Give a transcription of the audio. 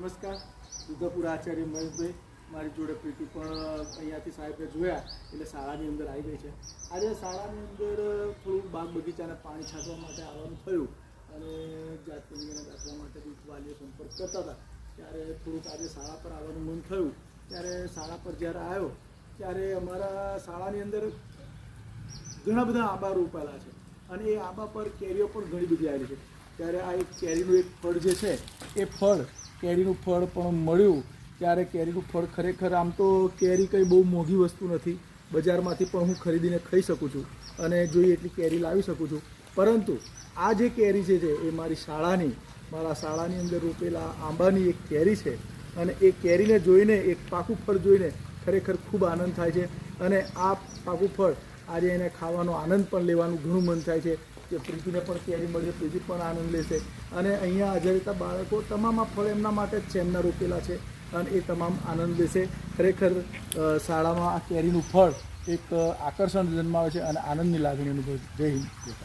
નમસ્કાર. દુર્ગાપુર આચાર્ય મહેશભાઈ મારી જોડે પ્રીતિ પણ અહીંયાથી સાહેબને જોયા, એટલે શાળાની અંદર આવી ગઈ છે. આજે શાળાની અંદર થોડું બાગ બગીચાને પાણી છાંટવા માટે આવવાનું થયું અને જાતકીને રાખવા માટે વાલીઓ સંપર્ક કરતા હતા. ત્યારે થોડુંક આજે શાળા પર આવવાનું મન થયું. ત્યારે શાળા પર જ્યારે આવ્યો, ત્યારે અમારા શાળાની અંદર ઘણા બધા આંબા રોપાયેલા છે અને એ આંબા પર કેરીઓ પણ ઘણી બધી આવી છે. ત્યારે આ એક કેરીનું એક ફળ જે છે, એ ફળ કેરીનું ફળ પણ મળ્યું. ત્યારે કેરીનું ફળ ખરેખર આમ તો કેરી કંઈ બહુ મોંઘી વસ્તુ નથી. બજારમાંથી પણ હું ખરીદીને ખાઈ શકું છું અને જોઈએ એટલી કેરી લાવી શકું છું. પરંતુ આ જે કેરી છે એ મારી શાળાની, મારા શાળાની અંદર રોપેલા આંબાની એક કેરી છે. અને એ કેરીને જોઈને, એક પાકું ફળ જોઈને ખરેખર ખૂબ આનંદ થાય છે. અને આ પાકું ફળ આજે એને ખાવાનો આનંદ પણ લેવાનું ઘણું મન થાય છે. કે પ્રીતિને પણ કેરી મળે, પ્રીતિ પણ આનંદ લેશે. અને અહીંયા હાજર રહેતા બાળકો તમામ આ ફળ એમના માટે જ છે, એમના રોપેલા છે. અને એ તમામ આનંદ લેશે. ખરેખર શાળામાં આ કેરીનું ફળ એક આકર્ષણ જન્માવે છે અને આનંદની લાગણી અનુભવ જય હિન્દ.